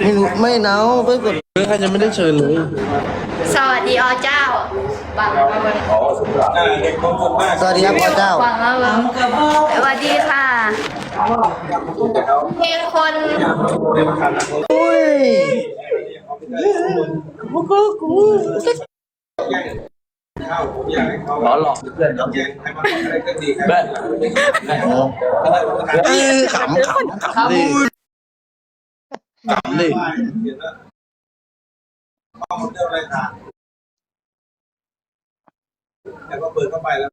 ไม่รู้ไม่เนาไม่กดเพื่อนใครจะไม่ได้เชิญเลยสวัสดีอเจ้าบังมาเบิ้งสวัสดีครับพ่อเจ้าบังมาเบิ้งสวัสดีค่ะมีคนอุ้ยร้อนหรอกเพื่อนเนาะแบบเออขำขำขำดิ ขำดิแล้วก็เปิดเข้าไปแล้ว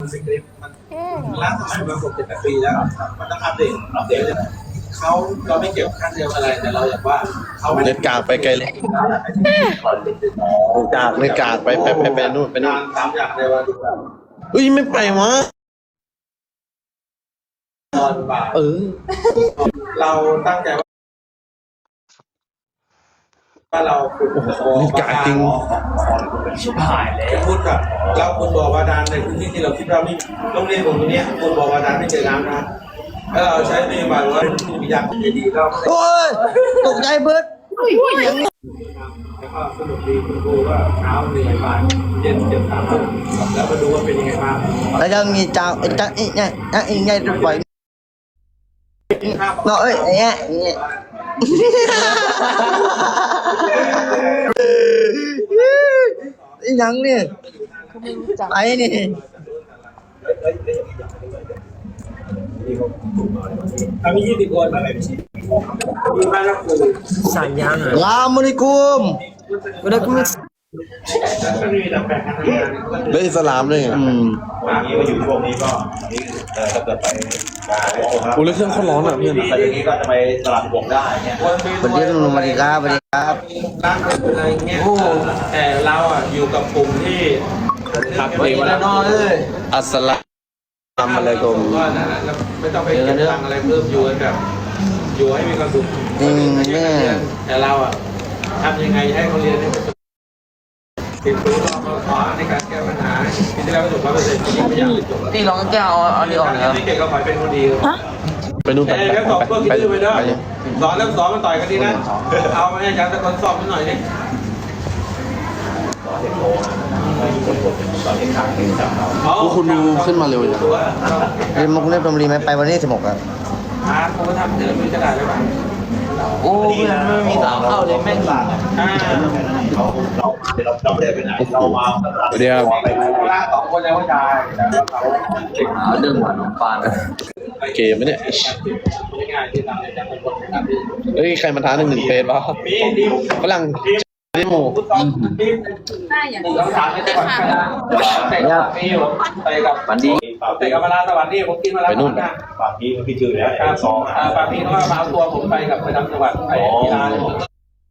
มันสคริปต์มันล้าสมัยมาหกเจ็ดแปดปีแล้ว มันต้องอัปเดตอัปเดตเลยเขาเราไม่เก็บค่าเทอมอะไร แต่เราอยากว่าเขาไม่เน็ตกากไปไกลเลยกากเลยกากไปไปไปไปนู่นไปนู่นงานสามอย่างเลยว่าเฮ้ยไม่ไปวะนอนบ่ายเออ เราตั้งใจว่าว่าเราขุดโอ้โหนี่กากจริงชิบหายแล้วพูดกับแล้วคุณบอกว่าดานในพื้นที่ที่เราคิดว่าไม่โรงเรียนผมตรงเนี้ยคุณบอกว่าดานไม่เจอน้ำนะแล้วเราใช้นโยบายว่ามีอยากจะดีก็โอ้ยตกใจเบิร์ดแล้วก็สนุกดีคุณครูก็เช้าเหนื่อยบ่ายเย็นเจ็บสามทุ่มแล้วมาดูว่าเป็นยังไงบ้างแล้วยังมีเจ้าไอ้จังอีเนี่ยจังอี เนี่ยจะปล่อยเนาะเอ้ยไอ้เนี่ยไอ้เนี่ยไอ้ยังเนี่ยไอ้นี่ถ้ามียี่สิบคนมีบ้านละครูลามอะลัยกุมแล้วก็มีแต่แปลงการทำงาน แล้วอิสลามด้วยไงอืมนี้มาอยู่ช่วงนี้ก็อันนี้เอ่อถ้าเกิดไปงานโอ้ครับโอ้แล้วเครื่องเขาร้อนอะเพื่อนไปอย่างนี้ก็จะไปสลับวงได้เนี่ยสวัสดีลุงสวัสดีครับสวัสดีครับร้านอะไรเงี้ยแต่เราอะอยู่กับกลุ่มที่ครับเองวะนะอัสลามอะไรกมก็นั่นแหละไม่ต้องไปเก็บตังค์อะไรเพิ่มอยู่กันแบบอยู่ให้มีความสุขจริงแม่แต่เราอะทำยังไงให้เขาเรียนให้ ติดตัวเราขอในการแก้ปัญหาปีที่แล้วประสบความสำเร็จปีนี้ไม่อยากติดตัวที่ลองแก้วเอาเอาเดียวออกนะครับที่เก่งก็ขอให้เป็นคนดีไปนู่นไปเอ้ยไปแล้วสอบพวกไปคิดไปไปด้วยไปเลยสอนแล้วสอนมันต่อยกันดีนะเอามาให้อาจารย์ตะคนสอบมันหน่อยดิพวกคุณดูขึ้นมาเร็วจังเรียนมุกเล่นดนตรีไหมไปวันนี้สิบหกครับอ่าผมก็ทำเดือนไม่จะได้หรือเปล่า โอ้เพื่อนไม่มีสาวเข้าเลยแม่งหลังอ่าเราเราเราเราไม่ได้ไปไหนเรามาตลาดเดี๋ยวไปไหนล่าสองคนแล้วว่าชายแต่ว่าเขาเก่งเรื่องหวานของปานเกมไหมเนี่ยง่ายที่ทำในการเป็นคนทำดีเฮ้ยใครมาท้าหนึ่งหนึ่งเฟสวะมีดีฝรั่งดิโมฟุตบอลทีมหน้าอย่างหนึ่งสองสามในจังหวัด กาฬเตะกับพี่ผมเตะกับวันดีเตะกับมาลาสวัสดีผมกินมาแล้วนะปากนี้มันพี่ชื่อแล้วครับสองอ่าปากพี่เขามาเอาตัวผมไปกับประจำจังหวัดไปกีฬาเนี่ยผม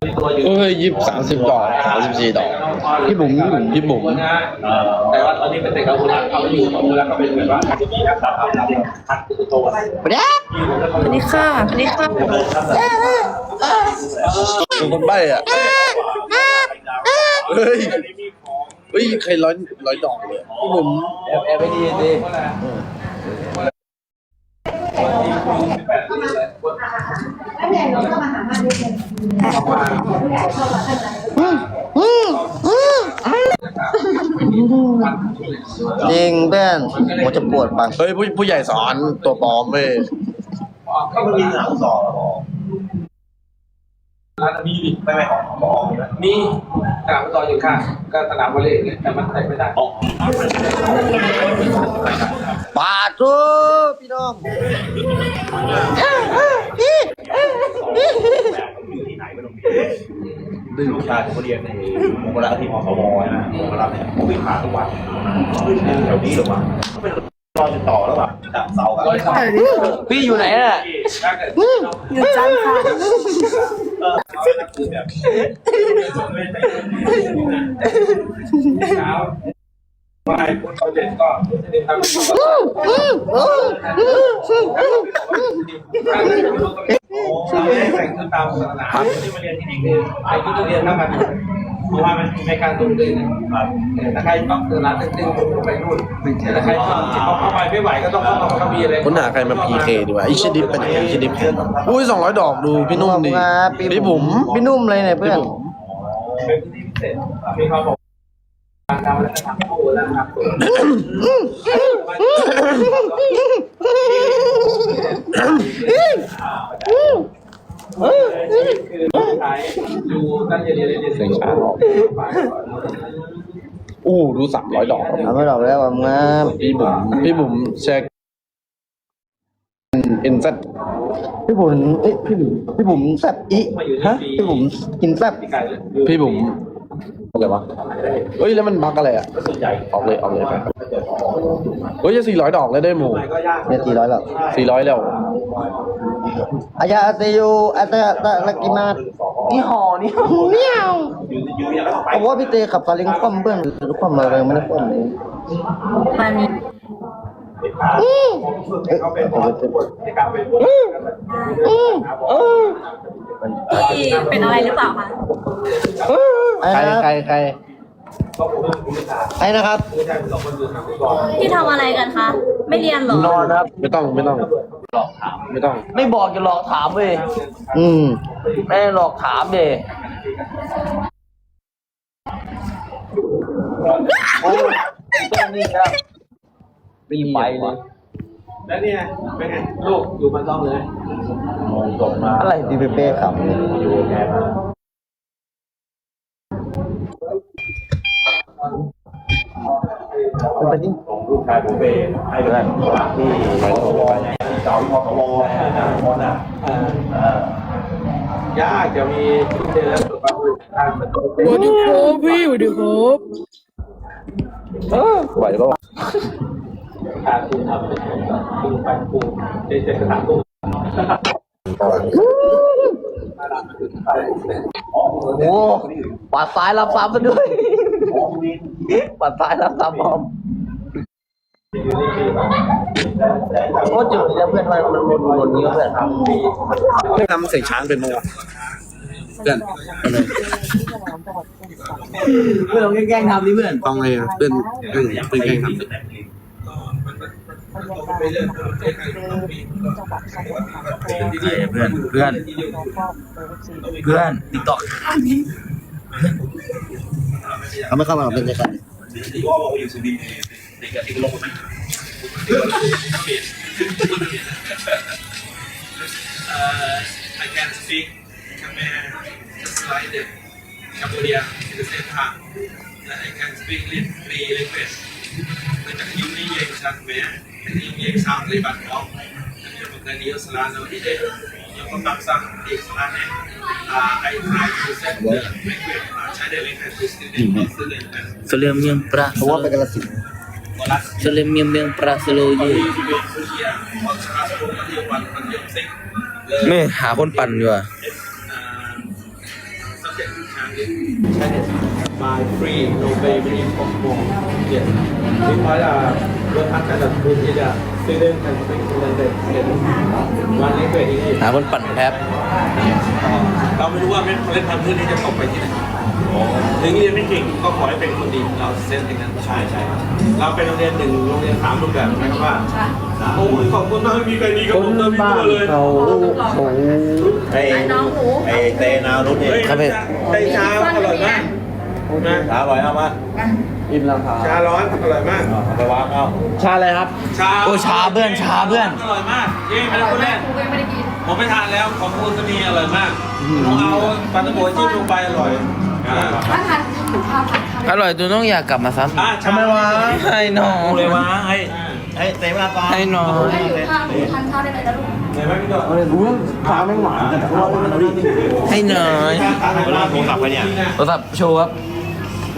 มีตัวอยู่เฮ้ยยี่สิบสามสิบดอกสามสิบสี่ดอก พี่บุ๋มพี่บุ๋มพี่บุ๋มแต่ว่าตอนนี้เป็นเด็กอาวุธเขาอยู่อาวุธแล้วก็เป็นเหมือนว่าอาจจะมีนักสัตว์รับพัดตัวโตไปเด้อสวัสดีค่ะ สวัสดีค่ะ เป็นคนใบ้อะเฮ้ยเฮ้ยใครร้อยร้อยดอกเลยพี่บุ๋มแอบแอบไปดีดีจริงเพื่อนหัวจะปวดปังเฮ้ยผู้ผู้ใหญ่สอนตัวปลอมเว้ยก็มันมีสนามสองร้านมีดิไม่ไม่ของของนะมี สนามฟุต่อลอยู่ข้างก็สนามวอลเลย์เนี่ยแต่มันเตะไม่ได้ปาดทุพี่น้องดื้อชาเขาเรียนในมงคลรัฐที่มสวนะมงคลรัฐเนี่ยเขาวิ่งผ่านทุกวันแถวนี้หรือวะเขาเป็นรอติดต่อแล้วแบบดับเสากันพี่อยู่ไหนน่ะอยู่จันทร์ค่ะ คือแบบเช้าไปคนเขาเด่นก็จะได้ทำเราไม่ได้แต่งขึ้นตามศาสนาที่มาเรียนที่นี่คือไอ้ที่เรียนเท่ากัน เพราะว่ามันในการตุ้มตึงนะครับถ้าใครต้องเดินร้านตึงๆไปนู่นแต่ใครต้องพอเข้าไปไม่ไหวก็ต้องเข้ามาเข้ามีอะไรค้นหาใครมา PK ดีกว่าไอชิดิฟเป็นยังไงไอชิดิฟอุ้ยสองร้อยดอกดูพี่นุ่มดิครับพี่บุ๋มพี่นุ่มเลยเนี่ยเพื่อนเป็นที่พิเศษมีความบอกการทำและทำคู่แล้วนะครับคือใช้ดูตั้งใจเรียนเรียนเรียนเสียงช้า อู้ดูสามร้อยดอกครับเอาไม่ดอกแล้วผมงามพี่บุ๋มพี่บุ๋มแชร์เอ็นซัดพี่บุ๋มเอ้ยพี่บุ๋มพี่บุ๋มแซ่บอีฮะพี่บุ๋มกินแซ่บที่ไก่เลยพี่บุ๋มอะไรวะเฮ้ยแล้วมันบักอะไรอะออกเลยออกเลยไปเฮ้ยจะสี่ร้อยดอกแล้วได้หมูก็ยากเนี่ยสี่ร้อยแล้วสี่ร้อยแล้วอายาอาเตโยอาเตตะลักกิมา นี่ห่อนี่เนี่ยอยู่อยู่อย่างนั้นไปผมว่าพี่เตขับซาเล้งคว่ำเพื่อนหรือคว่ำอะไรไม่ได้คว่ำเลยมันเอ้ยเขาเป็นเอาไปเถอะในการเป็นพี่เป็นอะไรหรือเปล่าคะไอ้ใครนะใครใครไอ้นะครับพี่ทำอะไรกันคะ ไม่เรียนเหรอ นอนครับ ไม่ต้องไม่ต้อง ไม่ต้อง ไม่บอกจะหลอกถามเว้ยอืม แม่หลอกถามเด้โอ้ต้นนี่ครับรีบไปเลยแล้วเนี่ยเป็นไงลูกอยู่มันต้องเลยอะไรดีเปเป้ขับเป็นไปดิลูกชายผมไปให้เพื่อนที่สวเนี่ยที่ เก่าที่มสวนะคนอะยากจะมีที่เจอแล้วสุขภาพทางมันเป็นวัสดีครับพี่วัสดีครับเออไหวปะวะการคุณทำเป็นคุณไปคุณเจเจกระถางตุ้โอ้ปัดซ้ายรับซ้ำซะด้วยปัดซ้ายรับซ้ำพร้อม โอ้จุดนี้แล้วเพื่อนว่ามันวนวนนี้วเพื่อนครับเรื่องทำเสียงช้างเป็นมั้งวะเพื่อนเพื่อนลองแกล้งทำดิเพื่อนต้องไงอะเพื่อนเพื่อนเพื่อนแกล้งทำดิเพื่อนเพื่อนเพื่อนติ๊กต็อกเขาไม่เข้ามาเป็นใจกันที่ว่าบอกอยู่สุริ นทร์เด็กกับที่ลงไป I can speak Khmer just like the Cambodia at the same time that I can speak three language มาจากยุคนี้เองชัดแม้ที่มีเอกสารเลยบัตรของยังบอกในนี้สลาโนที่เด็กยังก็ตั้งสร้างเอกสารเนี่ย I try to set the language ใช้ได้เลยแค่ student or student กัน Selain yang perah เพราะว่าไปกระสิน Walas Selain yang yang perah selalu je ไม่หาคนปั่นดีกว่า by free no baby from home yes because uh what happened at the is that student can speak language in one language in หาคนปั่นแป๊บเราไม่รู้ว่าเล่นทำเพื่อที่จะตกไปที่ไหนถึงเรียนไม่เก่งก็ขอให้เป็นคนดีเราเซนอย่างนั้นใช่ใช่เราเป็นโรงเรียนหนึ่งโรงเรียนสามรูปแบบนะครับว่าโอ้ยขอบคุณมากมีใครดีกับผมนะพี่ตัวเลยเขาเขาไอ้ไอ้น้องหมูไอ้เตนาวรุ่นเนี่ยครับพี่ไอ้ชาอร่อยมากนะขาอร่อยเอามา อิ่มแล้วครับชาร้อนอร่อยมากเอาไปวางเอาชาอะไรครับชาโอ้ชาเพื่อนชาเพื่อนอร่อยมากเย้เป็นคนแรกผมไม่ทานแล้วของคุณจะมีอร่อยมากผมเอาปลาตะโกจิ้มลงไปอร่อยอ่าอร่อยจนต้องอยากกลับมาซ้อ่าทำไมวะำให้น้องเลยวะไอ้ไอ้เตะมาก่อนให้น้องให้อยู่ข้าวหนูทานข้าวได้เลยนะลูกเห็นไหมพี่ดอกอุ้ยพาไม่หวานแต่ว่ามันดีให้น้อยเวลาโทรศัพท์ไปเนี่ยโทรศัพท์โชว์ครับไม่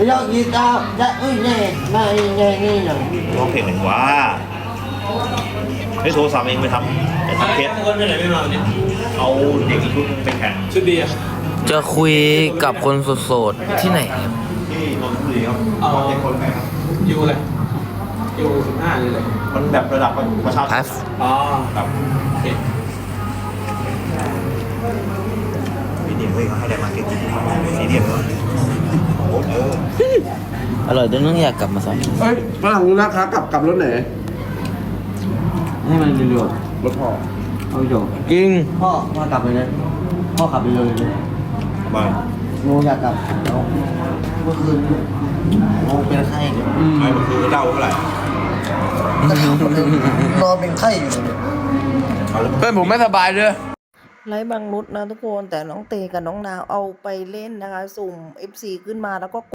ยอมยีตาจะเอ้ยแน่ไม่แน่นี่หน่อยร้องเพลงหนึ่งว่าให้โทรศัพท์เองไปทำไปอะไรทำเคสคนไปไหนไม่มาเนี่ยเอาเด็กอีกชุดไปแข่งชุดดีอะจะคุยกับคนโสดๆที่ไหนที่นนทบุรีครับเอาเด็กคนไหนครับยูเลยอยู่สิบห้าเลยเลยมันแบบระดับประชาชนอ๋อครับโอเคพี่เดียมเฮ้ยเขาให้ได้มาเก็ตติ้งสี่เดียมเลย หรอเอออร่อยจนต้องอยากกลับมาใส่เอ้ยฝรั่งรู้แล้วครับกลับกลับรถไหนให้มันเร็วรถพ่อๆเอาไปโยจริงพ่อพ่อกลับไปเลยพ่อขับไปเลยเลยมาโมอยากกลับเอาเมื่อคืนโมเป็นไข้เลยไม่มันคือเล่าเท่าไหร่นอนเป็นไข้อยู่เลยเอาแล้วเพื่อนผมไม่สบายเลย ไลฟ์บางรุดนะทุกคนแต่น้องเตกับน้องนาวเอาไปเล่นนะคะ สุ่ม FC ขึ้นมาแล้วก็